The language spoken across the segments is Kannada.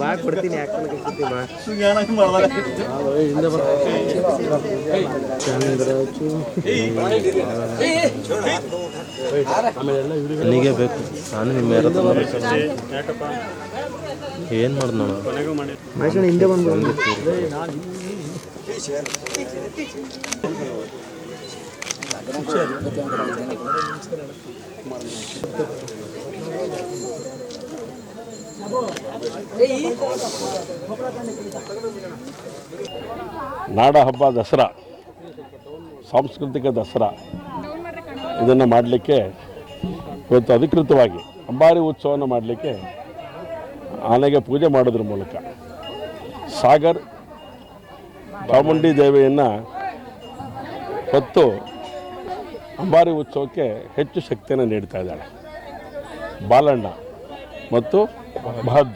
ಬಾ ಕೊಡ್ತೀನಿ ಯಾಕೆ ಬಾ ನನಗೆ ಬೇಕು ನಾನು ನಿಮ್ಮ ಯಾರ ಏನು ಮಾಡ್ದು ನೋಡ ಹಿಂದೆ ಬಂದು ನಾಡ ಹಬ್ಬ ದಸರಾ, ಸಾಂಸ್ಕೃತಿಕ ದಸರಾ. ಇದನ್ನು ಮಾಡಲಿಕ್ಕೆ ಇವತ್ತು ಅಧಿಕೃತವಾಗಿ ಅಂಬಾರಿ ಉತ್ಸವವನ್ನು ಮಾಡಲಿಕ್ಕೆ ಆನೆಗೆ ಪೂಜೆ ಮಾಡೋದ್ರ ಮೂಲಕ ಸಾಗರ್ ಚಾಮುಂಡಿ ದೇವಿಯನ್ನು ಹೊತ್ತು ಅಂಬಾರಿ ಉತ್ಸವಕ್ಕೆ ಹೆಚ್ಚು ಶಕ್ತಿಯನ್ನು ನೀಡ್ತಾ ಇದ್ದಾಳೆ. ಬಾಲಣ್ಣ ಮತ್ತು ಬಹದ್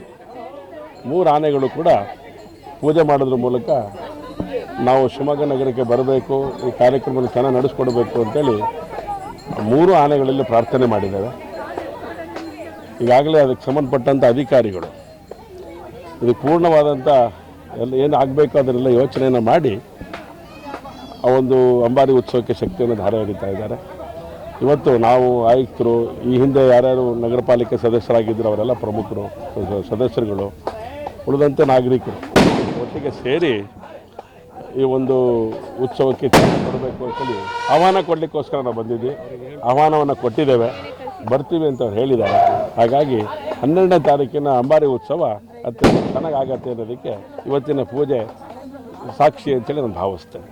ಮೂರು ಆನೆಗಳು ಕೂಡ ಪೂಜೆ ಮಾಡೋದ್ರ ಮೂಲಕ ನಾವು ಶಿವಮೊಗ್ಗ ನಗರಕ್ಕೆ ಬರಬೇಕು, ಈ ಕಾರ್ಯಕ್ರಮವನ್ನು ಚೆನ್ನಾಗಿ ನಡೆಸ್ಕೊಡ್ಬೇಕು ಅಂತೇಳಿ ಮೂರು ಆನೆಗಳಲ್ಲಿ ಪ್ರಾರ್ಥನೆ ಮಾಡಿದ್ದೇವೆ. ಈಗಾಗಲೇ ಅದಕ್ಕೆ ಸಂಬಂಧಪಟ್ಟಂಥ ಅಧಿಕಾರಿಗಳು, ಇದು ಪೂರ್ಣವಾದಂಥ ಎಲ್ಲ ಏನು ಆಗಬೇಕು ಅದನ್ನೆಲ್ಲ ಯೋಚನೆಯನ್ನು ಮಾಡಿ ಆ ಒಂದು ಅಂಬಾರಿ ಉತ್ಸವಕ್ಕೆ ಶಕ್ತಿಯನ್ನು ಧಾರೆ ಎರಿತಾ ಇದ್ದಾರೆ. ಇವತ್ತು ನಾವು ಆಯುಕ್ತರು, ಈ ಹಿಂದೆ ಯಾರ್ಯಾರು ನಗರ ಪಾಲಿಕೆ ಸದಸ್ಯರಾಗಿದ್ದರು ಅವರೆಲ್ಲ ಪ್ರಮುಖರು ಸದಸ್ಯರುಗಳು, ಉಳಿದಂತೆ ನಾಗರಿಕರು. ಒಟ್ಟಿಗೆ ಸೇರಿ ಈ ಒಂದು ಉತ್ಸವಕ್ಕೆ ಚಾಲನೆ ಕೊಡಬೇಕು ಅಂತೇಳಿ ಆಹ್ವಾನ ಕೊಡಲಿಕ್ಕೋಸ್ಕರ ನಾವು ಬಂದಿದ್ವಿ. ಆಹ್ವಾನವನ್ನು ಕೊಟ್ಟಿದ್ದೇವೆ. ಬರ್ತೀವಿ ಅಂತ ಅವ್ರು ಹೇಳಿದ್ದಾರೆ. ಹಾಗಾಗಿ ಹನ್ನೆರಡನೇ ತಾರೀಕಿನ ಅಂಬಾರಿ ಉತ್ಸವ ಅತ್ಯಂತ ಚೆನ್ನಾಗಾಗತ್ತೆ ಅನ್ನೋದಕ್ಕೆ ಇವತ್ತಿನ ಪೂಜೆ ಸಾಕ್ಷಿ ಅಂತೇಳಿ ನಾನು ಭಾವಿಸ್ತೇನೆ.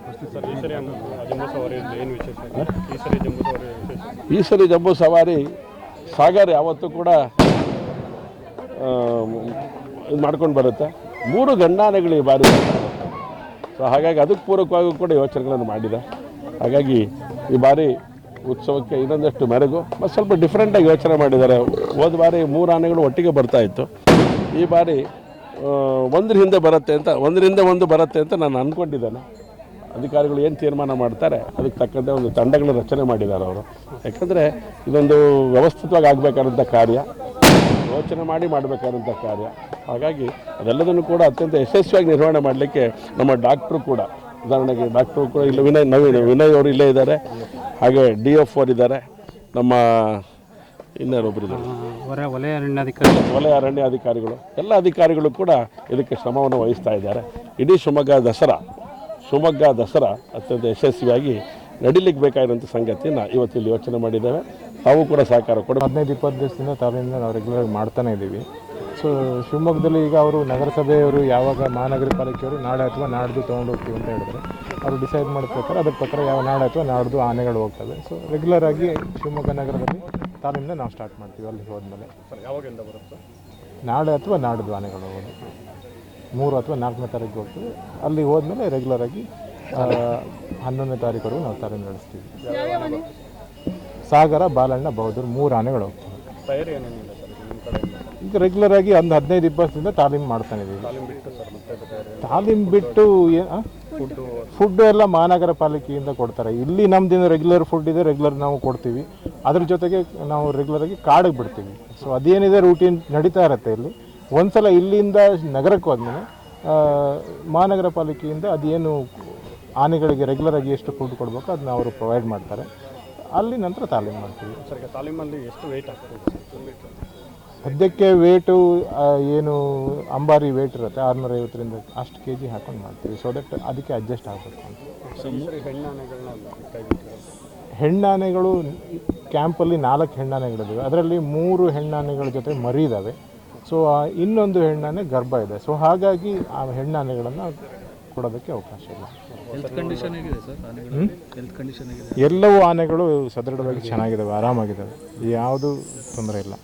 ಈ ಸರಿ ಜಂಬೂ ಸವಾರಿ ಸಾಗರ್ ಯಾವತ್ತೂ ಕೂಡ ಇದು ಮಾಡ್ಕೊಂಡು ಬರುತ್ತೆ. ಮೂರು ಗಂಡಾನೆಗಳು ಈ ಬಾರಿ ಸೊ ಹಾಗಾಗಿ ಅದಕ್ಕೆ ಪೂರಕವಾಗಿ ಕೂಡ ಯೋಚನೆಗಳನ್ನು ಮಾಡಿದೆ. ಹಾಗಾಗಿ ಈ ಬಾರಿ ಉತ್ಸವಕ್ಕೆ ಇನ್ನೊಂದಷ್ಟು ಮೆರೆಗು ಮತ್ತು ಸ್ವಲ್ಪ ಡಿಫ್ರೆಂಟಾಗಿ ಯೋಚನೆ ಮಾಡಿದ್ದಾರೆ. ಹೋದ ಬಾರಿ ಮೂರು ಆನೆಗಳು ಒಟ್ಟಿಗೆ ಬರ್ತಾ ಇತ್ತು. ಈ ಬಾರಿ ಒಂದ್ರ ಹಿಂದೆ ಬರುತ್ತೆ ಅಂತ ಒಂದರಿಂದ ಒಂದು ಬರುತ್ತೆ ಅಂತ ನಾನು ಅಂದ್ಕೊಂಡಿದ್ದೇನೆ ಅಧಿಕಾರಿಗಳು ಏನು ತೀರ್ಮಾನ ಮಾಡ್ತಾರೆ, ಅದಕ್ಕೆ ತಕ್ಕಂತೆ ಒಂದು ತಂಡಗಳ ರಚನೆ ಮಾಡಿದ್ದಾರೆ ಅವರು. ಯಾಕಂದರೆ ಇದೊಂದು ವ್ಯವಸ್ಥಿತವಾಗಿ ಆಗಬೇಕಾದಂಥ ಕಾರ್ಯ, ಯೋಚನೆ ಮಾಡಿ ಮಾಡಬೇಕಾದಂಥ ಕಾರ್ಯ. ಹಾಗಾಗಿ ಅದೆಲ್ಲದನ್ನು ಕೂಡ ಅತ್ಯಂತ ಯಶಸ್ವಿಯಾಗಿ ನಿರ್ವಹಣೆ ಮಾಡಲಿಕ್ಕೆ ನಮ್ಮ ಡಾಕ್ಟ್ರು ಕೂಡ, ಉದಾಹರಣೆಗೆ ಡಾಕ್ಟ್ರು ಕೂಡ ಇಲ್ಲ, ವಿನಯ್, ನವೀನ್, ವಿನಯ್ ಅವರು ಇಲ್ಲೇ ಇದ್ದಾರೆ. ಹಾಗೆ ಡಿ ಎಫ್ ಅವರು ಇದ್ದಾರೆ. ನಮ್ಮ ಇನ್ನಾರೊಬ್ಬರು ಇದ್ದಾರೆ? ಹೊರ ವಲಯ ಅರಣ್ಯಾಧಿಕಾರಿ ವಲಯ ಅರಣ್ಯ ಅಧಿಕಾರಿಗಳು ಎಲ್ಲ ಅಧಿಕಾರಿಗಳು ಕೂಡ ಇದಕ್ಕೆ ಶ್ರಮವನ್ನು ವಹಿಸ್ತಾ ಇದ್ದಾರೆ. ಇಡೀ ಶಿವಮೊಗ್ಗ ದಸರಾ ಶಿವಮೊಗ್ಗ ದಸರಾ ಅತ್ಯಂತ ಯಶಸ್ವಿಯಾಗಿ ನಡಿಲಿಕ್ಕೆ ಬೇಕಾಗಿರೋಂಥ ಸಂಗತಿಯನ್ನು ಇವತ್ತಿಲ್ಲಿ ಯೋಚನೆ ಮಾಡಿದ್ದೇವೆ. ತಾವು ಕೂಡ ಸಹಕಾರ ಕೊಡ. ಹದಿನೈದು ಇಪ್ಪತ್ತು ದಿವಸದಿಂದ ತಾವಿಂದ ನಾವು ರೆಗ್ಯುಲರ್ ಮಾಡ್ತಾನೆ ಇದ್ದೀವಿ. ಸೊ ಶಿವಮೊಗ್ಗದಲ್ಲಿ ಈಗ ಅವರು ನಗರಸಭೆಯವರು ಯಾವಾಗ ಮಹಾನಗರ ಪಾಲಿಕೆಯವರು ನಾಳೆ ಅಥವಾ ನಾಡ್ದು ತೊಗೊಂಡು ಹೋಗ್ತೀವಿ ಅಂತ ಹೇಳಿದ್ರೆ. ಅವರು ಡಿಸೈಡ್ ಮಾಡಿದ ಪ್ರಕಾರ ಅದ್ರ ಪ್ರಕಾರ ಯಾವ ನಾಳೆ ಅಥವಾ ನಾಡ್ದು ಆನೆಗಳು ಹೋಗ್ತವೆ. ಸೊ ರೆಗ್ಯುಲರ್ ಆಗಿ ಶಿವಮೊಗ್ಗ ನಗರದಲ್ಲಿ ತಾಲಿಂದ ನಾವು ಸ್ಟಾರ್ಟ್ ಮಾಡ್ತೀವಿ ಅಲ್ಲಿ ಹೋದ್ಮೇಲೆ. ಯಾವಾಗಿಂದ ಬರುತ್ತೆ? ನಾಳೆ ಅಥವಾ ನಾಡು ಆನೆಗಳು ಹೋಗೋದು. ಮೂರು ಅಥವಾ ನಾಲ್ಕನೇ ತಾರೀಕು ಹೋಗ್ತೀವಿ ಅಲ್ಲಿ ಹೋದ್ಮೇಲೆ ರೆಗ್ಯುಲರ್ ಆಗಿ ಆ, ಹನ್ನೊಂದನೇ ತಾರೀಕುವರೆಗೂ ನಾವು ತಾಲೀಮು ನಡೆಸ್ತೀವಿ. ಸಾಗರ ಬಾಲಣ್ಣ ಬೌದ್ಧರು ಮೂರು ಆನೆಗಳು ಹೋಗ್ತವೆ. ತಯಾರಿ ಏನೇನಿಲ್ಲ ಸರ್ ನಿಮ್ಮ ಕಡೆಯಿಂದ? ಈಗ ರೆಗ್ಯುಲರ್ ಆಗಿ ಒಂದು ಹದಿನೈದು ಇಪ್ಪತ್ತಿಂದ ತಾಲೀಮು ಮಾಡ್ತಾನೆ ಇದೀವಿ. ತಾಲೀಮ್ ಬಿಟ್ಟು ಸರ್ ಮತ್ತೆ ತಯಾರಿ ತಾಲೀಮ್ ಬಿಟ್ಟು ಫುಡ್ ಎಲ್ಲ ಮಹಾನಗರ ಪಾಲಿಕೆಯಿಂದ ಕೊಡ್ತಾರೆ. ಇಲ್ಲಿ ನಮ್ದೇನು ರೆಗ್ಯುಲರ್ ಫುಡ್ ಇದೆ ರೆಗ್ಯುಲರ್ ನಾವು ಕೊಡ್ತೀವಿ. ಅದ್ರ ಜೊತೆಗೆ ನಾವು ರೆಗ್ಯುಲರ್ ಆಗಿ ಕಾಡಿಗೆ ಬಿಡ್ತೀವಿ. ಸೊ ಅದೇನಿದೆ ರೂಟೀನ್ ನಡೀತಾ ಇರುತ್ತೆ ಇಲ್ಲಿ. ಒಂದ್ಸಲ ಇಲ್ಲಿಂದ ನಗರಕ್ಕೆ ಹೋದ್ಮೇಲೆ ಮಹಾನಗರ ಪಾಲಿಕೆಯಿಂದ ಅದೇನು ಆನೆಗಳಿಗೆ ರೆಗ್ಯುಲರ್ ಆಗಿ ಎಷ್ಟು ಫುಡ್ ಕೊಡಬೇಕು ಅದನ್ನ ಅವರು ಪ್ರೊವೈಡ್ ಮಾಡ್ತಾರೆ. ಅಲ್ಲಿ ನಂತರ ತಾಲೀಮು ಮಾಡ್ತೀವಿ. ಸರ್ ತಾಲೀಮಲ್ಲಿ ಎಷ್ಟು ವೆಯ್ಟ್ ಆಗ್ತದೆ? ಸದ್ಯಕ್ಕೆ ವೇಟು ಏನು ಅಂಬಾರಿ ವೇಟ್ ಇರುತ್ತೆ ಆರುನೂರ ಐವತ್ತರಿಂದ ಅಷ್ಟು ಕೆ ಜಿ ಹಾಕೊಂಡು ಮಾಡ್ತೀವಿ. ಸೊ ದಟ್ ಅದಕ್ಕೆ ಅಡ್ಜಸ್ಟ್ ಆಗಬೇಕು ಅಂತ. ಹೆಣ್ಣಾನೆಗಳು ಕ್ಯಾಂಪಲ್ಲಿ ನಾಲ್ಕು ಹೆಣ್ಣಾನೆಗಳಿದ್ದಾವೆ ಅದರಲ್ಲಿ ಮೂರು ಹೆಣ್ಣಾನೆಗಳ ಜೊತೆ ಮರಿ ಇದ್ದಾವೆ ಸೊ ಇನ್ನೊಂದು ಹೆಣ್ಣಾನೆ ಗರ್ಭ ಇದೆ. ಸೊ ಹಾಗಾಗಿ ಆ ಹೆಣ್ಣಾನೆಗಳನ್ನು ಕೊಡೋದಕ್ಕೆ ಅವಕಾಶ ಇಲ್ಲ. ಎಲ್ಲವೂ ಆನೆಗಳು ಸದೃಢವಾಗಿ ಚೆನ್ನಾಗಿದ್ದಾವೆ ಆರಾಮಾಗಿದ್ದಾವೆ ಯಾವುದು ತೊಂದರೆ ಇಲ್ಲ.